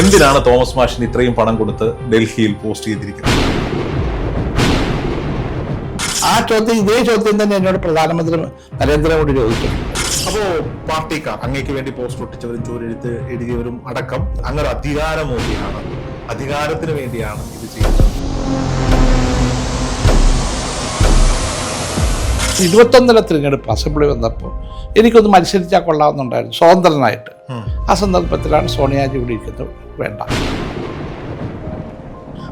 എന്തിനാണ് തോമസ് മാഷിന് ഇത്രയും പണം കൊടുത്ത് ഡൽഹിയിൽ പോസ്റ്റ് ചെയ്തിരിക്കുന്നത്? ആ ചോദ്യം ഇതേ ചോദ്യം തന്നെ എന്നോട് പ്രധാനമന്ത്രി നരേന്ദ്രമോദി ചോദിച്ചു അപ്പോ പാർട്ടിക്കാർ അങ്ങേക്ക് വേണ്ടി പോസ്റ്റ് ഒട്ടിച്ചവരും ചോരെഴുത്ത് എഴുതിയവരും അടക്കം അങ്ങനെ അധികാരമോഹിയാണ് അധികാരത്തിന് വേണ്ടിയാണ് ഇത് ചെയ്യുന്നത്. ഇരുപത്തൊന്നര തിരഞ്ഞെടുപ്പ് അസംബ്ലി വന്നപ്പോൾ എനിക്കൊന്ന് മത്സരിച്ചാൽ കൊള്ളാവുന്നുണ്ടായിരുന്നു സ്വതന്ത്രനായിട്ട്. ആ സന്ദർഭത്തിലാണ് സോണിയാജി വിളിക്കുന്നത് വേണ്ട.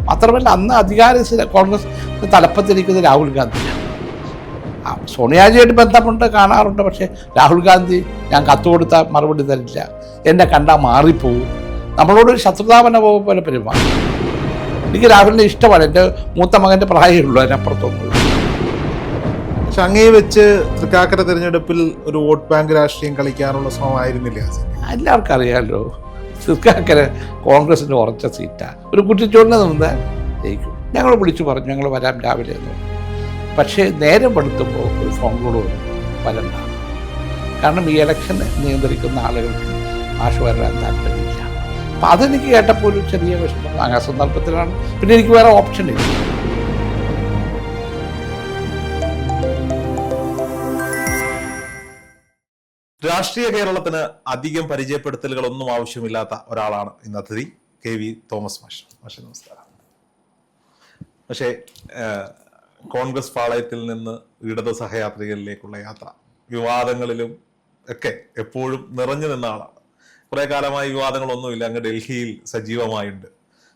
മാത്രമല്ല അന്ന് അധികാര കോൺഗ്രസ് തലപ്പത്തിരിക്കുന്നത് രാഹുൽ ഗാന്ധിയാണ് ആ, സോണിയാജിയായിട്ട് ബന്ധമുണ്ട് കാണാറുണ്ട് പക്ഷേ രാഹുൽ ഗാന്ധി ഞാൻ കത്ത് കൊടുത്ത മറുപടി തരില്ല. എന്നെ കണ്ടാൽ മാറിപ്പോവും. നമ്മളോടൊരു ശത്രുതാപന പോലെ പെരുമാറും. എനിക്ക് രാഹുലിനെ ഇഷ്ടമാണ്. എന്റെ മൂത്ത മകന്റെ പ്രായമുള്ളൂ അതിനപ്പുറത്തൊന്നുമില്ല പക്ഷെ അങ്ങേ വെച്ച് തൃക്കാക്കര തിരഞ്ഞെടുപ്പിൽ ഒരു വോട്ട് ബാങ്ക് രാഷ്ട്രീയം കളിക്കാനുള്ള ശ്രമമായിരുന്നില്ല എല്ലാവർക്കും അറിയാമല്ലോ തൃക്കാക്കര കോൺഗ്രസിന്റെ ഉറച്ച സീറ്റാണ് ഒരു കുറ്റിച്ചോടിനെ നിന്ന് ജയിക്കും. ഞങ്ങൾ വിളിച്ചു പറഞ്ഞു ഞങ്ങൾ വരാം രാവിലെ എന്ന് പക്ഷേ നേരം പെടുത്തുമ്പോൾ ഒരു ഫോൺ കോൾ വരണ്ട. കാരണം ഈ ഇലക്ഷൻ നിയന്ത്രിക്കുന്ന ആളുകൾക്ക് മാഷ് വരാൻ താല്പര്യമില്ല. അപ്പം അതെനിക്ക് കേട്ടപ്പോൾ ഒരു ചെറിയ വിഷമം. ആ സന്ദർഭത്തിലാണ്. പിന്നെ എനിക്ക് വേറെ ഓപ്ഷൻ ഇല്ല. രാഷ്ട്രീയ കേരളത്തിന് അധികം പരിചയപ്പെടുത്തലുകൾ ഒന്നും ആവശ്യമില്ലാത്ത ഒരാളാണ് ഇന്ന് അതിഥി കെ വി തോമസ് മാഷ്. മാഷെ നമസ്കാരം. പക്ഷേ കോൺഗ്രസ് പാളയത്തിൽ നിന്ന് ഇടത് സഹയാത്രികളിലേക്കുള്ള യാത്ര വിവാദങ്ങളിലും ഒക്കെ എപ്പോഴും നിറഞ്ഞു നിന്ന ആളാണ്. കുറെ കാലമായി വിവാദങ്ങളൊന്നുമില്ല അങ്ങ് ഡൽഹിയിൽ സജീവമായുണ്ട്.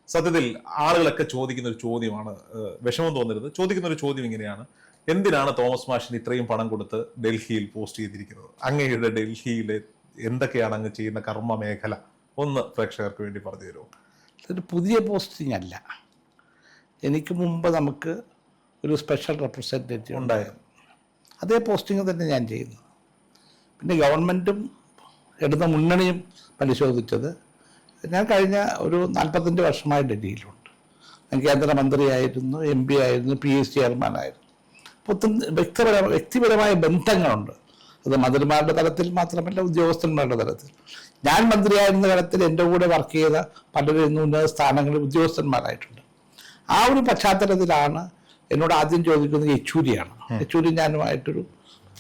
സത്യത്തിൽ ആളുകളൊക്കെ ചോദിക്കുന്ന ഒരു ചോദ്യമാണ് വിഷമം തോന്നരുത്. ചോദിക്കുന്ന ഒരു ചോദ്യം ഇങ്ങനെയാണ്. എന്തിനാണ് തോമസ് മാഷിന് ഇത്രയും പണം കൊടുത്ത് ഡൽഹിയിൽ പോസ്റ്റ് ചെയ്തിരിക്കുന്നത്? അങ്ങയുടെ ഡൽഹിയിലെ എന്തൊക്കെയാണ് അങ്ങ് ചെയ്യുന്ന കർമ്മ മേഖല? ഒന്ന് പ്രേക്ഷകർക്ക് വേണ്ടി പറഞ്ഞു തരുമോ? ഇതൊരു പുതിയ പോസ്റ്റിംഗ് അല്ല. എനിക്ക് മുമ്പ് നമുക്ക് ഒരു സ്പെഷ്യൽ റെപ്രസെന്റേറ്റീവ് ഉണ്ടായിരുന്നു. അതേ പോസ്റ്റിംഗ് തന്നെ ഞാൻ ചെയ്യുന്നു. പിന്നെ ഗവൺമെന്റും എടുത്ത മുന്നണിയും പരിശോധിച്ചത് ഞാൻ കഴിഞ്ഞ ഒരു നാൽപ്പത്തഞ്ച് വർഷമായി ഡൽഹിയിലുണ്ട്. ഞാൻ കേന്ദ്രമന്ത്രിയായിരുന്നു എം പി ആയിരുന്നു പി എസ് ചെയർമാനായിരുന്നു. ഒത്തിരി വ്യക്തിപര വ്യക്തിപരമായ ബന്ധങ്ങളുണ്ട്. അത് മന്ത്രിമാരുടെ തലത്തിൽ മാത്രമല്ല ഉദ്യോഗസ്ഥന്മാരുടെ തലത്തിൽ. ഞാൻ മന്ത്രിയായിരുന്ന തലത്തിൽ എന്റെ കൂടെ വർക്ക് ചെയ്ത പലരും ഇന്ന് ഉന്നത സ്ഥാനങ്ങളിൽ ഉദ്യോഗസ്ഥന്മാരായിട്ടുണ്ട്. ആ ഒരു പശ്ചാത്തലത്തിലാണ് എന്നോട് ആദ്യം ചോദിക്കുന്നത് യെച്ചൂരിയാണ്. യെച്ചൂരി ഞാനുമായിട്ടൊരു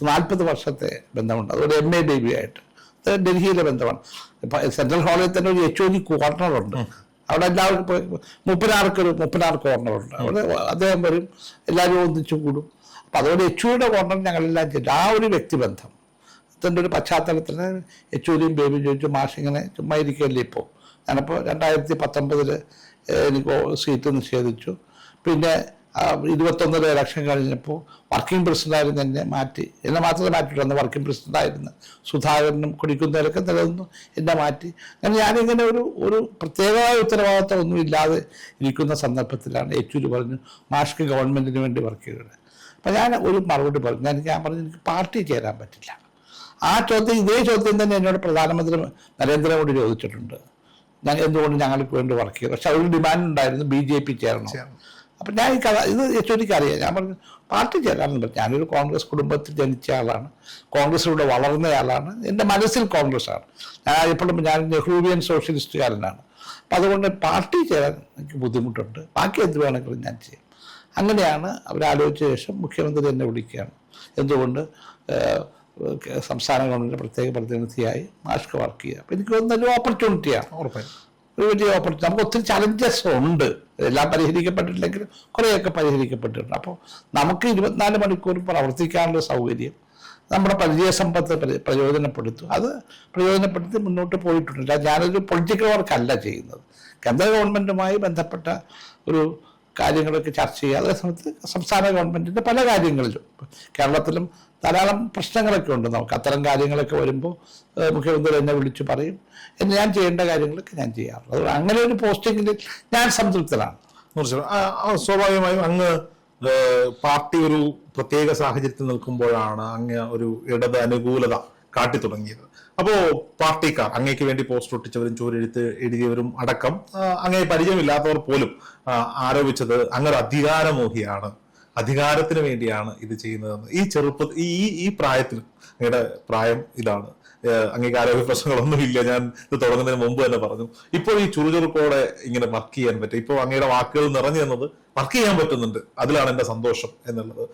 നാൽപ്പത് വർഷത്തെ ബന്ധമുണ്ട്. അതുപോലെ എം എ ബേബിയായിട്ട് അത് ഡൽഹിയിലെ ബന്ധമാണ്. ഇപ്പം സെൻട്രൽ ഹാളിൽ തന്നെ ഒരു യെച്ചൂരി കോർണറുണ്ട് അവിടെ എല്ലാവർക്കും മുപ്പനാർക്കൊരു മുപ്പനാർ കോർണറുണ്ട് അവിടെ അദ്ദേഹം വരും എല്ലാവരും ഒന്നിച്ചു കൂടും അപ്പം അതുകൊണ്ട് യെച്ചൂരിയുടെ കോർണർ ഞങ്ങളെല്ലാം ചെയ്തു. ആ ഒരു വ്യക്തിബന്ധം. അതിന്റെ ഒരു പശ്ചാത്തലത്തിൽ യെച്ചൂരിയും ബേബിയും ചോദിച്ചു മാഷ് ഇങ്ങനെ ചുമ്മാ ഇരിക്കുകയല്ലേ ഇപ്പോൾ ഞാനപ്പോൾ രണ്ടായിരത്തി പത്തൊമ്പതിൽ എനിക്ക് സീറ്റ് നിഷേധിച്ചു. പിന്നെ ഇരുപത്തൊന്നര ഇലക്ഷൻ കഴിഞ്ഞപ്പോൾ വർക്കിംഗ് പ്രസിഡന്റായിരുന്നു എന്നെ മാറ്റി. എന്നെ മാത്രമേ മാറ്റിയിട്ടുള്ളൂ വർക്കിംഗ് പ്രസിഡന്റായിരുന്നു സുധാകരനും കുടിക്കുന്നതിലൊക്കെ നിലനിന്നു എന്നെ മാറ്റി. അങ്ങനെ ഞാനിങ്ങനെ ഒരു ഒരു പ്രത്യേകമായ ഉത്തരവാദിത്വം ഒന്നും ഇല്ലാതെ ഇരിക്കുന്ന സന്ദർഭത്തിലാണ് യെച്ചൂരി പറഞ്ഞു മാഷ്ക്ക് ഗവൺമെന്റിന് വേണ്ടി വർക്ക് ചെയ്തത് അപ്പം ഞാൻ ഒരു മറുപടി പറഞ്ഞു. ഞാൻ ഞാൻ പറഞ്ഞു എനിക്ക് പാർട്ടി ചേരാൻ പറ്റില്ല. ആ ചോദ്യം ഇതേ ചോദ്യം തന്നെ എന്നോട് പ്രധാനമന്ത്രി നരേന്ദ്രമോദി ചോദിച്ചിട്ടുണ്ട്. ഞാൻ എന്തുകൊണ്ട് ഞങ്ങൾക്ക് വേണ്ടി വർക്ക് ചെയ്തു? പക്ഷെ അവർക്ക് ഡിമാൻഡ് ഉണ്ടായിരുന്നു ബി ജെ പി ചേരണം. അപ്പം ഞാൻ ഈ കഥ ഇത് യെച്ചൂരിക്ക് അറിയാം. ഞാൻ പറഞ്ഞു പാർട്ടി ചേരാമെന്ന് പറഞ്ഞു ഞാനൊരു കോൺഗ്രസ് കുടുംബത്തിൽ ജനിച്ച ആളാണ്. കോൺഗ്രസിലൂടെ വളർന്ന ആളാണ്. എന്റെ മനസ്സിൽ കോൺഗ്രസ് ആണ് ഞാൻ എപ്പോഴും ഞാൻ നെഹ്റൂവിയൻ സോഷ്യലിസ്റ്റുകാരനാണ്. അപ്പം അതുകൊണ്ട് പാർട്ടി ചേരാൻ എനിക്ക് ബുദ്ധിമുട്ടുണ്ട്. ബാക്കി എന്ത് വേണമെങ്കിലും ഞാൻ ചെയ്യും. അങ്ങനെയാണ് അവരാലോചിച്ച ശേഷം മുഖ്യമന്ത്രി തന്നെ വിളിക്കുകയാണ്. എന്തുകൊണ്ട് സംസ്ഥാന ഗവൺമെന്റ് പ്രത്യേക പ്രതിനിധിയായി മാഷ്ക വർക്ക് ചെയ്യുക. അപ്പോൾ എനിക്ക് നല്ലൊരു ഓപ്പർച്യൂണിറ്റിയാണ് ഉറപ്പായിട്ടും ഒരു വലിയ ഓപ്പർച്യൂണിറ്റി നമുക്ക് ഒത്തിരി ചലഞ്ചസ് ഉണ്ട്. എല്ലാം പരിഹരിക്കപ്പെട്ടിട്ടില്ലെങ്കിലും കുറേയൊക്കെ പരിഹരിക്കപ്പെട്ടിട്ടുണ്ട്. അപ്പോൾ നമുക്ക് ഇരുപത്തിനാല് മണിക്കൂർ പ്രവർത്തിക്കാനുള്ള സൗകര്യം നമ്മുടെ പരിചയസമ്പത്ത് പ്രയോ- പ്രയോജനപ്പെടുത്തും. അത് പ്രയോജനപ്പെടുത്തി മുന്നോട്ട് പോയിട്ടുണ്ട്. ഞാനൊരു പൊളിറ്റിക്കൽ വർക്കല്ല ചെയ്യുന്നത്. കേന്ദ്ര ഗവൺമെന്റുമായി ബന്ധപ്പെട്ട ഒരു കാര്യങ്ങളൊക്കെ ചർച്ച ചെയ്യുക. അതേ സമയത്ത് സംസ്ഥാന ഗവൺമെന്റിന്റെ പല കാര്യങ്ങളിലും കേരളത്തിലും ധാരാളം പ്രശ്നങ്ങളൊക്കെ ഉണ്ട്. നമുക്ക് അത്തരം കാര്യങ്ങളൊക്കെ വരുമ്പോൾ മുഖ്യമന്ത്രി എന്നെ വിളിച്ച് പറയും. എന്ന് ഞാൻ ചെയ്യേണ്ട കാര്യങ്ങളൊക്കെ ഞാൻ ചെയ്യാറുണ്ട്. അതുകൊണ്ട് അങ്ങനെ ഒരു പോസ്റ്റിങ്ങിൽ ഞാൻ സംതൃപ്തനാണ്. സ്വാഭാവികമായും അങ്ങ് പാർട്ടി ഒരു പ്രത്യേക സാഹചര്യത്തിൽ നിൽക്കുമ്പോഴാണ് അങ്ങ് ഒരു ഇടത് അനുകൂലത കാട്ടി തുടങ്ങിയത്. അപ്പോ പാർട്ടിക്കാർ അങ്ങേക്ക് വേണ്ടി പോസ്റ്റ് ഒട്ടിച്ചവരും ചോരെഴുത്ത് എഴുതിയവരും അടക്കം അങ്ങേ പരിചയമില്ലാത്തവർ പോലും ആരോപിച്ചത് അങ്ങൊരു അധികാരമോഹിയാണ്. അധികാരത്തിന് വേണ്ടിയാണ് ഇത് ചെയ്യുന്നതെന്ന്. ഈ ചെറുപ്പ ഈ ഈ- ഈ പ്രായത്തിൽ അങ്ങയുടെ പ്രായം ഇതാണ്. ആരോഗ്യ പ്രശ്നങ്ങളൊന്നും ഇല്ല. ഞാൻ ഇത് തുടങ്ങുന്നതിന് മുമ്പ് തന്നെ പറഞ്ഞു. ഇപ്പോൾ ഈ ചുറുചുറുക്കോടെ ഇങ്ങനെ വർക്ക് ചെയ്യാൻ പറ്റും. ഇപ്പോൾ അങ്ങയുടെ വാക്കുകൾ നിറഞ്ഞു തന്നത് വർക്ക് ചെയ്യാൻ പറ്റുന്നുണ്ട്. അതിലാണ് എന്റെ സന്തോഷം എന്നുള്ളത്.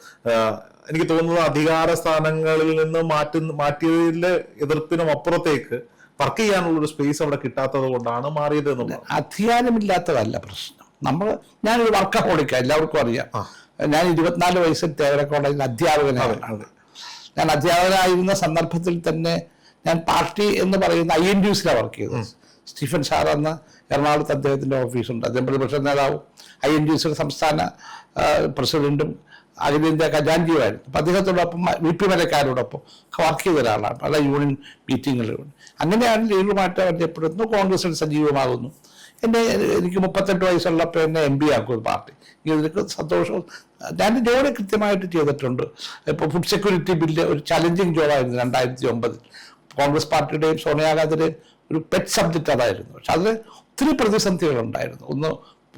എനിക്ക് തോന്നുന്നത് അധികാര സ്ഥാനങ്ങളിൽ നിന്ന് മാറ്റി മാറ്റിയതിലെ എതിർപ്പിനും അപ്പുറത്തേക്ക് വർക്ക് ചെയ്യാനുള്ള ഒരു സ്പേസ് അവിടെ കിട്ടാത്തത് കൊണ്ടാണ് മാറിയത് എന്നുള്ളത്. അധികാരമില്ലാത്തതല്ല പ്രശ്നം. നമ്മൾ ഞാനൊരു വർക്കഹോളിക്ക എല്ലാവർക്കും അറിയാം. ഞാൻ ഇരുപത്തിനാല് വയസ്സിൽ തേവര കോളേജിൽ അധ്യാപകനാണ് ഞാൻ അധ്യാപകനായിരുന്ന സന്ദർഭത്തിൽ തന്നെ ഞാൻ പാർട്ടി എന്ന് പറയുന്ന ഐ എൻ ഡി യുസിലാണ് വർക്ക് ചെയ്തത്. സ്റ്റീഫൻ ഷാർ എന്ന എറണാകുളത്ത് അദ്ദേഹത്തിന്റെ ഓഫീസുണ്ട് അദ്ദേഹം പ്രതിപക്ഷ നേതാവും ഐ എൻ ഡി യുസിയുടെ സംസ്ഥാന പ്രസിഡന്റും അഖിലേന്ത്യാ ഖജാൻജിയുമായിരുന്നു. അപ്പം അദ്ദേഹത്തോടൊപ്പം വി പി മരക്കാരോടൊപ്പം വർക്ക് ചെയ്ത ഒരാളാണ്. പല യൂണിയൻ മീറ്റിങ്ങുകളിലും. അങ്ങനെയാണ് ലീഡറുമായിട്ട് പരിചയപ്പെടുന്നു കോൺഗ്രസിൽ സജീവമാകുന്നു. എന്നെ എനിക്ക് മുപ്പത്തെട്ട് വയസ്സുള്ളപ്പോൾ എന്നെ എം പി ആക്കും പാർട്ടി. ഇതിലേക്ക് സന്തോഷവും ഞാൻ ജോലി കൃത്യമായിട്ട് ചെയ്തിട്ടുണ്ട്. ഇപ്പോൾ ഫുഡ് സെക്യൂരിറ്റി ബില്ല് ഒരു ചലഞ്ചിങ് ജോബായിരുന്നു രണ്ടായിരത്തി ഒമ്പതിൽ. കോൺഗ്രസ് പാർട്ടിയുടെയും സോണിയാഗാന്ധിയുടെയും ഒരു പെറ്റ് സബ്ജക്റ്റ് അതായിരുന്നു. പക്ഷെ അതിൽ ഒത്തിരി പ്രതിസന്ധികളുണ്ടായിരുന്നു. ഒന്ന്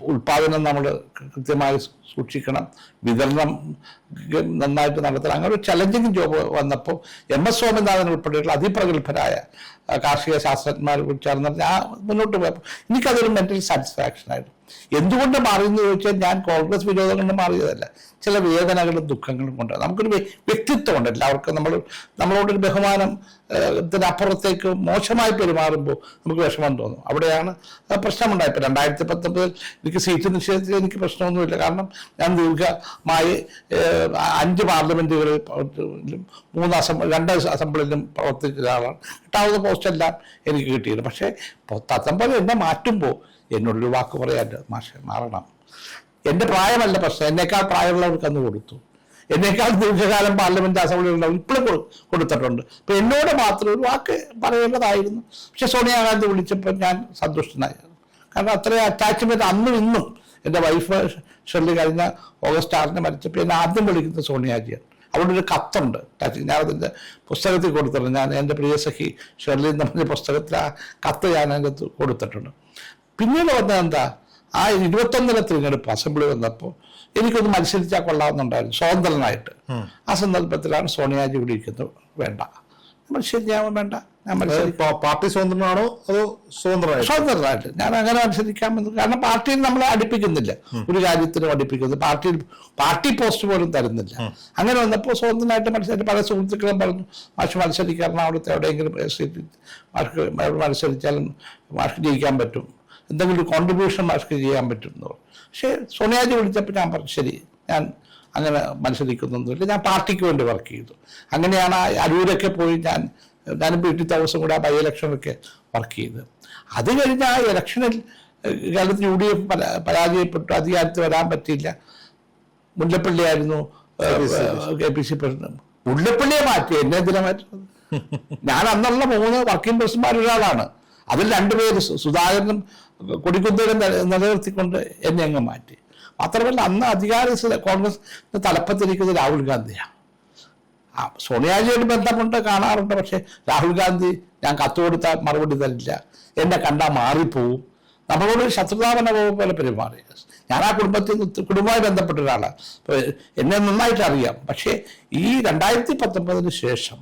ഉൽപാദനം നമ്മൾ കൃത്യമായി സൂക്ഷിക്കണം. വിതരണം നന്നായിട്ട് നടത്തണം. അങ്ങനെ ഒരു ചലഞ്ചിങ് ജോബ് വന്നപ്പോൾ എം എസ് സ്വാമിനാഥൻ ഉൾപ്പെടെയുള്ള അതിപ്രഗത്ഭരായ കാർഷിക കാർഷിക ശാസ്ത്രജ്ഞന്മാർ ചേർന്ന് ഞാൻ മുന്നോട്ട് പോയപ്പോൾ എനിക്കതൊരു മെന്റൽ സാറ്റിസ്ഫാക്ഷൻ ആയിരുന്നു. എന്തുകൊണ്ട് മാറിയെന്ന് ചോദിച്ചാൽ ഞാൻ കോൺഗ്രസ് വിരോധം കൊണ്ട് മാറിയതല്ല. ചില വേദനകളും ദുഃഖങ്ങളും കൊണ്ട്. നമുക്കൊരു വ്യക്തിത്വം വ്യക്തിത്വമുണ്ട്. എല്ലാവർക്കും നമ്മൾ നമ്മളോടൊരു ബഹുമാനം ഏഹ്, ത്തിനപ്പുറത്തേക്ക് മോശമായി പെരുമാറുമ്പോൾ നമുക്ക് വിഷമം തോന്നും. അവിടെയാണ് ആ പ്രശ്നമുണ്ടായത്. ഇപ്പം രണ്ടായിരത്തി പത്തൊമ്പതിൽ എനിക്ക് സീറ്റ് നിഷേധത്തിൽ എനിക്ക് പ്രശ്നമൊന്നുമില്ല. കാരണം ഞാൻ ദീർഘമായി അഞ്ച് പാർലമെന്റുകളിൽ മൂന്ന് അസംബ്ലി രണ്ട് അസംബ്ലിയിലും പ്രവർത്തിച്ച ഒരാളാണ് കിട്ടാവുന്ന പോസ്റ്റെല്ലാം എനിക്ക് കിട്ടിയിരുന്നു. പക്ഷേ പത്തൊമ്പത് എന്നെ മാറ്റുമ്പോൾ എന്നോടൊരു വാക്ക് പറയാൻ മാഷെ മാറണം. എന്റെ പ്രായമല്ല പ്രശ്നം എന്നേക്കാൾ പ്രായമുള്ളവർക്ക് അന്ന് കൊടുത്തു. എന്നേക്കാൾ ദീർഘകാലം പാർലമെന്റ് അസംബ്ലികളുണ്ടാവും ഇപ്പോഴും കൊടു- കൊടുത്തിട്ടുണ്ട്. അപ്പം എന്നോട് മാത്രം ഒരു വാക്ക് പറയേണ്ടതായിരുന്നു. പക്ഷെ സോണിയാഗാന്ധി വിളിച്ചപ്പോൾ ഞാൻ സന്തുഷ്ടനായിരുന്നു കാരണം അത്രയും അറ്റാച്ച്മെന്റ് അന്നും ഇന്നും എന്റെ വൈഫ് ഷെർലി കഴിഞ്ഞ ഓഗസ്റ്റ് ആറിന് മരിച്ചപ്പോൾ എന്നെ ആദ്യം വിളിക്കുന്നത് സോണിയാജിയാണ് അവിടെ ഒരു കത്തുണ്ട്. ഞാൻ അതിന്റെ പുസ്തകത്തിൽ കൊടുത്തിട്ടുണ്ട്. ഞാൻ എന്റെ പ്രിയ സഖി ഷെർലി എന്ന് പറഞ്ഞ പുസ്തകത്തിൽ ആ കത്ത് ഞാൻ അതിന്റെ കൊടുത്തിട്ടുണ്ട്. പിന്നീട് വന്നത് എന്താ? ആ ഇരുപത്തൊന്നിലെ തിരഞ്ഞെടുപ്പ് അസംബ്ലി വന്നപ്പോൾ എനിക്കൊന്ന് മത്സരിച്ചാൽ കൊള്ളാവുന്നുണ്ടായിരുന്നു. സ്വതന്ത്രനായിട്ട്. ആ സന്ദർഭത്തിലാണ് സോണിയാജി വിളിക്കുന്നത്. വേണ്ട. മത്സരിക്കാൻ വേണ്ട. ഞാൻ മത്സരിക്കാം. പാർട്ടി സ്വതന്ത്രനാണോ അതോ സ്വതന്ത്രമായിട്ട് സ്വതന്ത്രമായിട്ട് ഞാൻ അങ്ങനെ മത്സരിക്കാമെന്ന് കാരണം പാർട്ടിയിൽ നമ്മളെ അടുപ്പിക്കുന്നില്ല. ഒരു കാര്യത്തിനും അടുപ്പിക്കുന്നത് പാർട്ടിയിൽ പാർട്ടി പോസ്റ്റ് പോലും തരുന്നില്ല. അങ്ങനെ വന്നപ്പോൾ സ്വതന്ത്രമായിട്ട് മത്സരിച്ച് പല സുഹൃത്തുക്കളും പറഞ്ഞു മാഷ് മത്സരിക്കാൻ അവിടുത്തെ എവിടെയെങ്കിലും മാർക്ക് മത്സരിച്ചാലും മാർക്ക് ജയിക്കാൻ പറ്റും. എന്തെങ്കിലും കോൺട്രിബ്യൂഷൻ മാർക്ക് ചെയ്യാൻ പറ്റും എന്ന് പറഞ്ഞു. പക്ഷേ സോണിയാജി വിളിച്ചപ്പോൾ ഞാൻ പറഞ്ഞു ശരി ഞാൻ അങ്ങനെ മത്സരിക്കുന്നൊന്നുമില്ല ഞാൻ പാർട്ടിക്ക് വേണ്ടി വർക്ക് ചെയ്തു. അങ്ങനെയാണ് അരൂരൊക്കെ പോയി ഞാൻ ഞാനും വീട്ടിൽ ദിവസം കൂടെ ആ ബൈ ഇലക്ഷനൊക്കെ വർക്ക് ചെയ്ത്. അത് കഴിഞ്ഞ് ആ ഇലക്ഷനിൽ കേരളത്തിൽ യു ഡി എഫ് പരാജയപ്പെട്ടു. അധികാരത്തിൽ വരാൻ പറ്റിയില്ല. മുല്ലപ്പള്ളിയായിരുന്നു കെ പി സി പ്രസിഡന്റ്. മുല്ലപ്പള്ളിയെ മാറ്റി. എന്നെ എന്തിനാ മാറ്റുന്നത് ഞാൻ അന്നുള്ള മൂന്ന് വർക്കിംഗ് പ്രസിഡന്റ്മാർ ഒരാളാണ്. അതിൽ രണ്ടുപേര് സുധാകരനും കൊടിക്കുന്തലും നില- നിലനിർത്തിക്കൊണ്ട് എന്നെ അങ്ങ് മാറ്റി. മാത്രമല്ല അന്ന് അധികാര കോൺഗ്രസ് തലപ്പത്തിരിക്കുന്നത് രാഹുൽ ഗാന്ധിയാണ്. ആ സോണിയാജിയോട് ബന്ധമുണ്ട് കാണാറുണ്ട് പക്ഷേ രാഹുൽ ഗാന്ധി ഞാൻ കത്ത് കൊടുത്താൽ മറുപടി തരില്ല. എന്നെ കണ്ടാൽ മാറിപ്പോവും. നമ്മളോട് ശത്രുതാപന പോലെ പെരുമാറി. ഞാൻ ആ കുടുംബത്തിൽ നിന്ന് കുടുംബമായി ബന്ധപ്പെട്ട ഒരാളാണ് എന്നെ നന്നായിട്ട് അറിയാം. പക്ഷേ ഈ രണ്ടായിരത്തി പത്തൊമ്പതിന് ശേഷം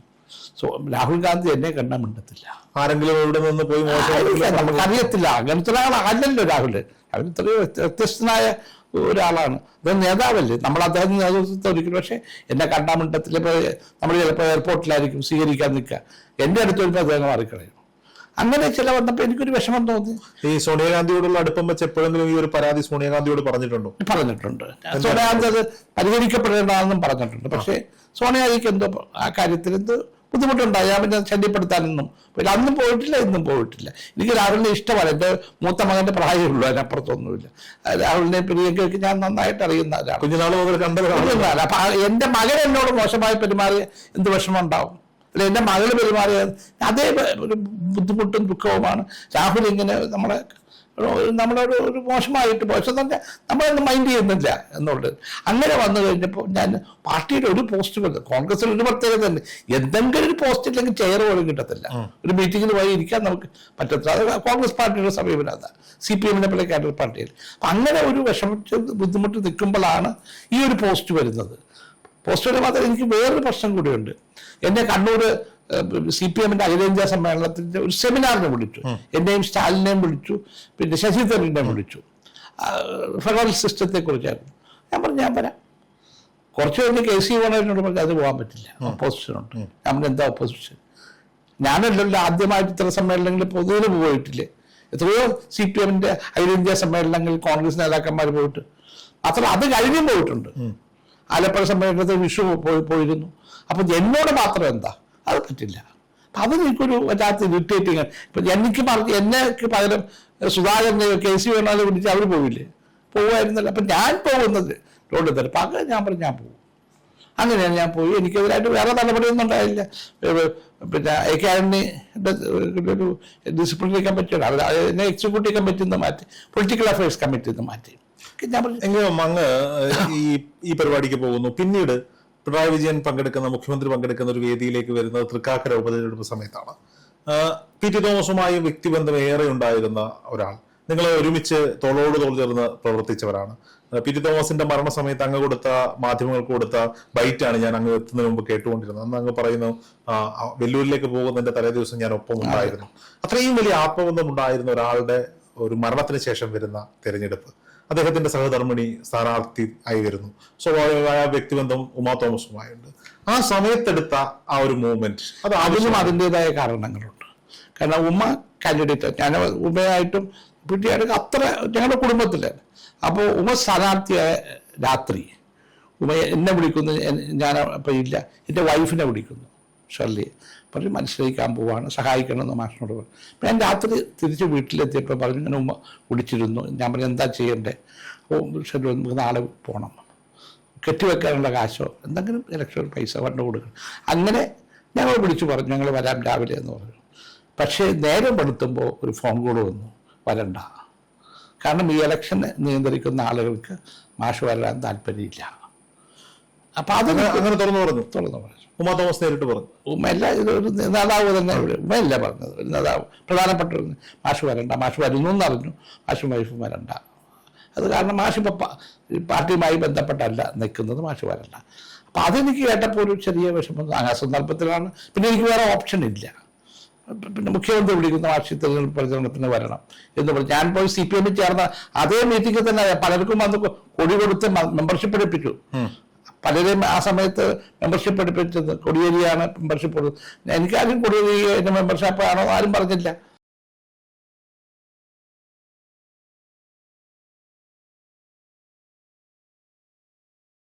സോ രാഹുൽ ഗാന്ധി എന്നെ കണ്ടാൽ മിണ്ടത്തില്ല. ആരെങ്കിലും ഇവിടെ നിന്ന് പോയി നമുക്കറിയത്തില്ല. അങ്ങനത്തെ ഒരാളാണല്ലോ രാഹുൽ അവൻ ഇത്രയും വ്യത്യസ്തനായ ഒരാളാണ്. ഇത് നേതാവല്ലേ? നമ്മൾ അദ്ദേഹത്തിന് നേതൃത്വത്തിൽ ഒരിക്കലും പക്ഷേ മിണ്ടത്തില്ല. ഇപ്പോൾ നമ്മൾ ചിലപ്പോൾ എയർപോർട്ടിലായിരിക്കും സ്വീകരിക്കാൻ നിൽക്കുക. എന്റെ അടുത്ത് വരുമ്പോൾ അദ്ദേഹം മാറിക്കളയും. അങ്ങനെ ചില വന്നപ്പോൾ എനിക്കൊരു വിഷമം തോന്നി. ഈ സോണിയാഗാന്ധിയോടുള്ള അടുപ്പം വെച്ച് എപ്പോഴെങ്കിലും ഈ ഒരു പരാതി സോണിയാഗാന്ധിയോട് പറഞ്ഞിട്ടുണ്ടോ? പറഞ്ഞിട്ടുണ്ട്. സോണിയാഗാന്ധി അത് പരിഹരിക്കപ്പെടേണ്ടതാണെന്നും പറഞ്ഞിട്ടുണ്ട്. പക്ഷേ സോണിയാഗാന്ധിക്ക് എന്തോ ആ കാര്യത്തിൽ എന്തോ ബുദ്ധിമുട്ടുണ്ടായി. ഞാൻ പിന്നെ ശല്യപ്പെടുത്താനൊന്നും പിന്നെ അന്നും പോയിട്ടില്ല ഇന്നും പോയിട്ടില്ല. എനിക്ക് രാഹുലിനെ ഇഷ്ടമാണ്. എന്റെ മൂത്ത മകന്റെ പ്രായമുള്ളൂ അതിനപ്പുറത്തൊന്നുമില്ല രാഹുലിനെ പ്രിയങ്കയ്ക്ക് ഞാൻ നന്നായിട്ട് അറിയുന്ന ഒരാളാണ്. കുഞ്ഞുനാൾ മുതൽ കണ്ടവരാണ്. ഒന്നുമല്ല. അപ്പൊ ആ- മകൻ എന്നോട് മോശമായി പെരുമാറിയ എന്ത് വിഷമം ഉണ്ടാവും അല്ലെ എന്റെ മകൾ പെരുമാറിയ അതേ ഒരു ബുദ്ധിമുട്ടും ദുഃഖവുമാണ്. രാഹുൽ ഇങ്ങനെ നമ്മളെ നമ്മളൊരു ഒരു മോശമായിട്ട് പക്ഷെ തന്നെ നമ്മളൊന്നും മൈൻഡ് ചെയ്യുന്നില്ല എന്നുള്ളത്. അങ്ങനെ വന്നു കഴിഞ്ഞപ്പോൾ ഞാൻ പാർട്ടിയുടെ ഒരു പോസ്റ്റ് വന്നു. കോൺഗ്രസിൽ ഒരു പ്രത്യേകത തന്നെ. എന്തെങ്കിലും ഒരു പോസ്റ്റ് ഇല്ലെങ്കിൽ ചെയർ പോലും കിട്ടത്തില്ല. ഒരു മീറ്റിങ്ങിൽ പോയി ഇരിക്കാൻ നമുക്ക് പറ്റത്തില്ല. അത് കോൺഗ്രസ് പാർട്ടിയുടെ സമീപനം അതാണ് സി പി എമ്മിനെ പോലെ കേരള പാർട്ടിയിൽ. അപ്പം അങ്ങനെ ഒരു വിഷമിച്ച് ബുദ്ധിമുട്ട് നിൽക്കുമ്പോഴാണ് ഈ ഒരു പോസ്റ്റ് വരുന്നത്. പോസ്റ്റ് വരുമ്പോൾ മാത്രം എനിക്ക് വേറൊരു പ്രശ്നം കൂടിയുണ്ട്. എന്നെ കണ്ണൂർ സി പി എമ്മിന്റെ അഖിലേന്ത്യാ സമ്മേളനത്തിന്റെ ഒരു സെമിനാറിനെ വിളിച്ചു. എന്നെയും സ്റ്റാലിനെയും വിളിച്ചു. പിന്നെ ശശി തരൂരിനെയും വിളിച്ചു. ഫെഡറൽ സിസ്റ്റത്തെ കുറിച്ചായിരുന്നു ഞാൻ പറഞ്ഞു ഞാൻ വരാം. കുറച്ച് കഴിഞ്ഞ് കെ സി വേണേനോട് പറഞ്ഞു അത് പോകാൻ പറ്റില്ല. ഓപ്പോസിഷൻ ഉണ്ട്. നമ്മൾ എന്താ ഓപ്പോസിഷൻ ഞാനല്ലല്ലോ ആദ്യമായിട്ട് ഇത്ര സമ്മേളനങ്ങളിൽ പൊതുവിൽ പോയിട്ടില്ലേ? എത്രയോ സി പി എമ്മിന്റെ അഖിലേന്ത്യാ സമ്മേളനങ്ങളിൽ കോൺഗ്രസ് നേതാക്കന്മാർ പോയിട്ട്. അത്ര അത് കഴിഞ്ഞും പോയിട്ടുണ്ട്. ആലപ്പുഴ സമ്മേളനത്തിൽ വിഷു പോയി പോയിരുന്നു. അപ്പൊ എന്നോട് മാത്രം എന്താ? അത് പറ്റില്ല. അത് എനിക്കൊരു വല്ലാത്ത ഇറിറ്റേറ്റിങ് ഇപ്പൊ എനിക്ക് പറഞ്ഞു എന്നെക്ക് പകരം സുധാകരനെ കെ സി വേണാലും വിളിച്ച് അവർ പോവില്ലേ? പോകുമായിരുന്നല്ലോ അപ്പൊ ഞാൻ പോകുന്നത്. റോഡിൽ തരും അപ്പം ഞാൻ പറഞ്ഞു ഞാൻ പോകും. അങ്ങനെയാണ് ഞാൻ പോയി. എനിക്കെതിരായിട്ട് വേറെ നടപടിയൊന്നും ഉണ്ടായില്ല. പിന്നെ അക്കാഡമിയുടെ ഒരു ഡിസിപ്ലിനറി കമ്മിറ്റിയാണ് അവർ എന്നെ എക്സിക്യൂട്ടീവ് കമ്മിറ്റിയിൽ നിന്ന് മാറ്റി പൊളിറ്റിക്കൽ അഫയേഴ്സ് കമ്മിറ്റിയിൽ നിന്ന് മാറ്റി. ഞാൻ പറഞ്ഞു എങ്കിലും അങ്ങ് ഈ ഈ പരിപാടിക്ക് പോകുന്നു. പിന്നീട് പിണറായി വിജയൻ പങ്കെടുക്കുന്ന മുഖ്യമന്ത്രി പങ്കെടുക്കുന്ന ഒരു വേദിയിലേക്ക് വരുന്നത് തൃക്കാക്കര ഉപതെരഞ്ഞെടുപ്പ് സമയത്താണ്. പി ടി തോമസുമായി വ്യക്തിബന്ധം ഏറെ ഉണ്ടായിരുന്ന ഒരാൾ. നിങ്ങൾ ഒരുമിച്ച് തോളോട് തോൾ ചേർന്ന് പ്രവർത്തിച്ചവരാണ്. പി ടി തോമസിന്റെ മരണസമയത്ത് അങ്ങ് കൊടുത്ത മാധ്യമങ്ങൾക്ക് കൊടുത്ത ബൈറ്റാണ് ഞാൻ അങ്ങ് എത്തുന്നതിന് മുമ്പ് കേട്ടുകൊണ്ടിരുന്നത്. അന്ന് അങ്ങ് പറയുന്നു വെല്ലൂരിലേക്ക് പോകുന്നതിന്റെ തലേ ദിവസം ഞാൻ ഒപ്പം ഉണ്ടായിരുന്നു. അത്രയും വലിയ ആത്മബന്ധം ഉണ്ടായിരുന്ന ഒരാളുടെ ഒരു മരണത്തിന് ശേഷം വരുന്ന തെരഞ്ഞെടുപ്പ്. അദ്ദേഹത്തിന്റെ സഹധർമ്മിണി സ്ഥാനാർത്ഥി ആയി വരുന്നു സ്വാഭാവികമായ വ്യക്തിബന്ധം ഉമാ തോമസുമായുണ്ട്. ആ സമയത്തെടുത്ത ആ ഒരു മൂവ്മെന്റ് അത് അതിനും അതിന്റെതായ കാരണങ്ങളുണ്ട്. കാരണം ഉമ്മ കാൻഡിഡേറ്റ് ഞാൻ ഉമ്മയായിട്ടും പിടിയായിട്ട് അത്ര ഞങ്ങളുടെ കുടുംബത്തിൽ അപ്പോൾ ഉമ്മ സ്ഥാനാർത്ഥിയായ രാത്രി ഉമ്മ എന്നെ വിളിക്കുന്നു ഞാൻ അപ്പം ഇല്ല എന്റെ വൈഫിനെ വിളിക്കുന്നു. ഷർലി പറഞ്ഞു മനസ്സിലാക്കാൻ പോവാണ് സഹായിക്കണമെന്ന് മാഷിനോട് പറഞ്ഞു. അപ്പം ഞാൻ രാത്രി തിരിച്ച് വീട്ടിലെത്തിയപ്പോൾ പറഞ്ഞു ഇങ്ങനെ ഉമ്മ കുടിച്ചിരുന്നു ഞാൻ പറഞ്ഞു എന്താ ചെയ്യണ്ടേ? അപ്പോൾ ഷർലി നമുക്ക് നാളെ പോകണം കെട്ടിവെക്കാനുള്ള കാശോ എന്തെങ്കിലും ഇലക്ഷൻ പൈസ ഫണ്ട് കൊടുക്കണം. അങ്ങനെ ഞങ്ങൾ വിളിച്ചു പറഞ്ഞു ഞങ്ങൾ വരാം രാവിലെ എന്ന് പറഞ്ഞു. പക്ഷേ നേരം പെടുത്തുമ്പോൾ ഒരു ഫോൺ കോൾ വന്നു വരണ്ട. കാരണം ഈ ഇലക്ഷൻ നിയന്ത്രിക്കുന്ന ആളുകൾക്ക് മാഷ് വരാൻ താല്പര്യമില്ല. അപ്പം അത് അങ്ങനെ തുറന്നു പറഞ്ഞു. തുറന്നു പറഞ്ഞു. ഉമ്മ തോമസ് നേരിട്ട് പറഞ്ഞു. ഉമ്മ അല്ല ഇതൊരു നേതാവ് തന്നെ ഇവിടെ ഉമ്മയല്ല പറഞ്ഞത്. ഒരു നേതാവ്. പ്രധാനപ്പെട്ട ഒരു മാഷു വരണ്ട മാഷ് വരുന്നു എന്നറിഞ്ഞു. മാഷും വൈഫും വരണ്ട. അത് കാരണം മാഷു ഇപ്പം പാർട്ടിയുമായി ബന്ധപ്പെട്ടല്ല നിൽക്കുന്നത് മാഷ് വരണ്ട. അപ്പം അതെനിക്ക് കേട്ടപ്പോൾ ഒരു ചെറിയ വിഷമം. ആ സന്ദർഭത്തിലാണ്. പിന്നെ എനിക്ക് വേറെ ഓപ്ഷൻ ഇല്ല. പിന്നെ മുഖ്യമന്ത്രി വിളിക്കുന്ന വാർഷിക തെരഞ്ഞെടുപ്പ് പ്രചരണത്തിന് വരണം എന്ന് പറഞ്ഞു. ഞാൻ പോയി സി പി എമ്മിൽ ചേർന്ന അതേ മീറ്റിംഗിൽ തന്നെ പലർക്കും വന്ന് കൊടി കൊടുത്ത് മെമ്പർഷിപ്പ് എടുപ്പിച്ചു. പലരെയും ആ സമയത്ത് മെമ്പർഷിപ്പ് എടുപ്പിച്ചത്. കൊടിയേരിയാണ് മെമ്പർഷിപ്പ് കൊടുത്തത് എനിക്കാരും കൊടിയേരി എന്റെ മെമ്പർഷിപ്പ് ആണോ ആരും പറഞ്ഞില്ല.